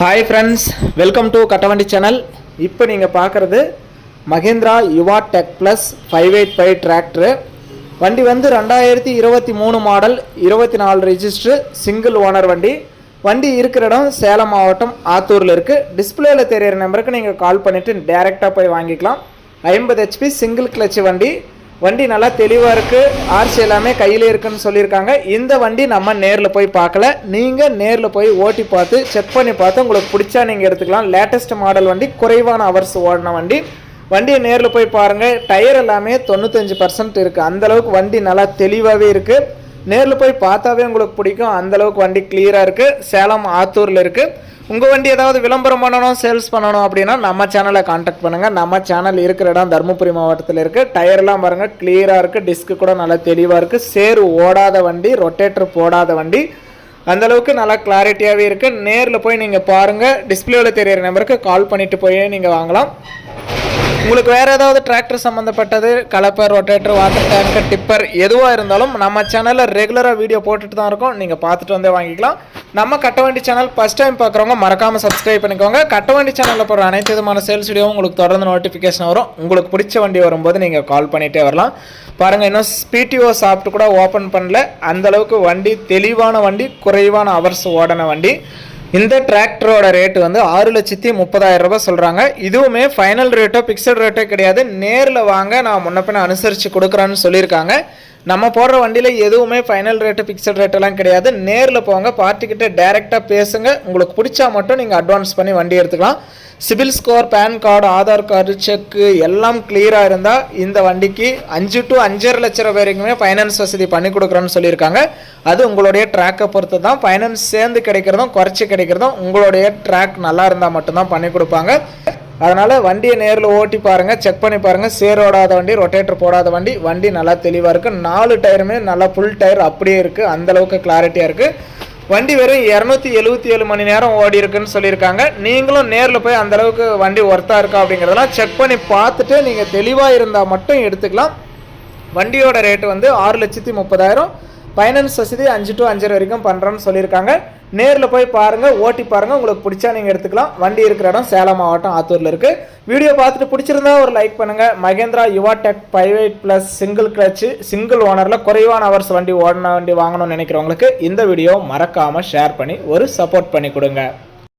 Hi friends welcome to Kattavandi channel இப்போ நீங்கள் பார்க்குறது Mahindra Yuvo tech plus five eight five tractor வண்டி வந்து ரெண்டாயிரத்தி இருபத்தி மூணு மாடல் இருபத்தி நாலு ரெஜிஸ்ட்ரு சிங்கிள் ஓனர் வண்டி. வண்டி இருக்கிற இடம் சேலம் மாவட்டம் ஆத்தூரில் இருக்குது டிஸ்பிளேயில் தெரியிற நம்பருக்கு நீங்கள் கால் பண்ணிவிட்டு டேரெக்டாக போய் வாங்கிக்கலாம். ஐம்பது ஹெச்பி சிங்கிள் கிளச்சு வண்டி. வண்டி நல்லா தெளிவாக இருக்குது ஆர்சி எல்லாமே கையில் இருக்குன்னு சொல்லியிருக்காங்க. இந்த வண்டி நம்ம நேரில் போய் பார்க்கல. நீங்கள் நேரில் போய் ஓட்டி பார்த்து செக் பண்ணி பார்த்து உங்களுக்கு பிடிச்சா நீங்கள் எடுத்துக்கலாம். லேட்டஸ்ட் மாடல் வண்டி குறைவான ஹவர்ஸ் ஓடின வண்டி. வண்டியை நேரில் போய் பாருங்கள் டயர் எல்லாமே தொண்ணூத்தஞ்சு பர்சன்ட் இருக்குது அந்தளவுக்கு வண்டி நல்லா தெளிவாகவே இருக்குது நேரில் போய் பார்த்தாவே உங்களுக்கு பிடிக்கும். அந்தளவுக்கு வண்டி கிளியராக இருக்குது சேலம் ஆத்தூரில் இருக்குது உங்கள் வண்டி ஏதாவது விளம்பரம் பண்ணணும் சேல்ஸ் பண்ணணும் அப்படின்னா நம்ம சேனலை காண்டாக்ட் பண்ணுங்கள் நம்ம சேனல் இருக்கிற இடம் தருமபுரி மாவட்டத்தில் இருக்குது டயர்லாம் பாருங்கள் கிளியராக இருக்குது டிஸ்க்கு கூட நல்லா தெளிவாக இருக்குது சேரு ஓடாத வண்டி ரொட்டேட்டர் போடாத வண்டி. அந்தளவுக்கு நல்லா கிளாரிட்டியாகவே இருக்குது நேரில் போய் நீங்கள் பாருங்கள் டிஸ்பிளேவில் தெரியிற நம்பருக்கு கால் பண்ணிவிட்டு போய் நீங்கள் வாங்கலாம். உங்களுக்கு வேறு ஏதாவது டிராக்டர் சம்மந்தப்பட்டது கலப்பர் ரொட்டேட்டர் வாட்டர் டேங்கர் டிப்பர் எதுவாக இருந்தாலும் நம்ம சேனலில் ரெகுலராக வீடியோ போட்டுட்டு தான் இருக்கோம். நீங்கள் பார்த்துட்டு வந்தே வாங்கிக்கலாம். நம்ம கட்ட வண்டி சேனல் ஃபஸ்ட் டைம் பார்க்குறவங்க மறக்காமல் சப்ஸ்கிரைப் பண்ணிக்கோங்க. கட்டவண்டி சேனலில் போகிற அனைத்து விதமான சேல்ஸ் வீடியோவும் உங்களுக்கு தொடர்ந்து நோட்டிஃபிகேஷன் வரும். உங்களுக்கு பிடிச்ச வண்டி வரும்போது நீங்கள் கால் பண்ணிகிட்டே வரலாம். பாருங்கள் இன்னும் ஸ்பிடிஓ சாப்பிட்டு கூட ஓப்பன் பண்ணல. அந்தளவுக்கு வண்டி தெளிவான வண்டி குறைவான அவர்ஸ் ஓடின வண்டி. இந்த டிராக்டரோட ரேட்டு வந்து ஆறு லட்சத்தி முப்பதாயிரம் ரூபாய் சொல்கிறாங்க இதுவுமே ஃபைனல் ரேட்டோ பிக்சட் ரேட்டோ கிடையாது. நேரில் வாங்க நான் முன்ன பின்ன அனுசரித்து கொடுக்குறேன்னு சொல்லியிருக்காங்க. நம்ம போடுற வண்டியில் எதுவுமே ஃபைனல் ரேட்டு ஃபிக்ஸட் ரேட்டெல்லாம் கிடையாது. நேரில் போங்க பார்ட்டிக்கிட்ட டேரெக்டாக பேசுங்க. உங்களுக்கு பிடிச்சா மட்டும் நீங்கள் அட்வான்ஸ் பண்ணி வண்டி எடுத்துக்கலாம். CIBIL score PAN card Aadhaar card check எல்லாம் கிளியராக இருந்தால் இந்த வண்டிக்கு அஞ்சு டு அஞ்சரை லட்ச ரூபாய் வரைக்குமே ஃபைனான்ஸ் வசதி பண்ணி கொடுக்குறோன்னு சொல்லியிருக்காங்க. அது உங்களுடைய ட்ராக்கை பொறுத்து தான். ஃபைனான்ஸ் சேர்ந்து கிடைக்கிறதும் குறைச்சி கிடைக்கிறதும் உங்களுடைய ட்ராக் நல்லா இருந்தால் மட்டும்தான் பண்ணி கொடுப்பாங்க. அதனால் வண்டியை நேரில் ஓட்டி பாருங்கள் செக் பண்ணி பாருங்கள் சேர் ஓடாத வண்டி ரொட்டேட்டர் போடாத வண்டி. வண்டி நல்லா தெளிவாக இருக்குது நாலு டயருமே நல்லா ஃபுல் டயர் அப்படியே இருக்குது அந்தளவுக்கு கிளாரிட்டியாக இருக்குது வண்டி வெறும் இரநூத்தி எழுபத்தி ஏழு மணி நேரம் ஓடி இருக்குன்னு சொல்லியிருக்காங்க. நீங்களும் நேரில் போய் அந்தளவுக்கு வண்டி ஒர்த்தாக இருக்கா அப்படிங்கிறதெல்லாம் செக் பண்ணி பார்த்துட்டு நீங்கள் தெளிவாக இருந்தால் மட்டும் எடுத்துக்கலாம். வண்டியோட ரேட்டு வந்து ஆறு லட்சத்தி முப்பதாயிரம். ஃபைனான்ஸ் வசதி அஞ்சு டு அஞ்சரை வரைக்கும் பண்ணுறோன்னு சொல்லியிருக்காங்க. நேரில் போய் பாருங்கள் ஓட்டி பாருங்கள் உங்களுக்கு பிடிச்சா நீங்கள் எடுத்துக்கலாம். வண்டி இருக்கிற இடம் சேலம் மாவட்டம் ஆத்தூரில் இருக்குது வீடியோ பார்த்துட்டு பிடிச்சிருந்தா ஒரு லைக் பண்ணுங்கள் Mahindra Yuvo tech five eight plus single clutch single ஓனரில் குறைவான ஹவர்ஸ் வண்டி ஓடின வண்டி வாங்கணும்னு நினைக்கிறவங்களுக்கு இந்த வீடியோ மறக்காமல் ஷேர் பண்ணி ஒரு சப்போர்ட் பண்ணி கொடுங்க.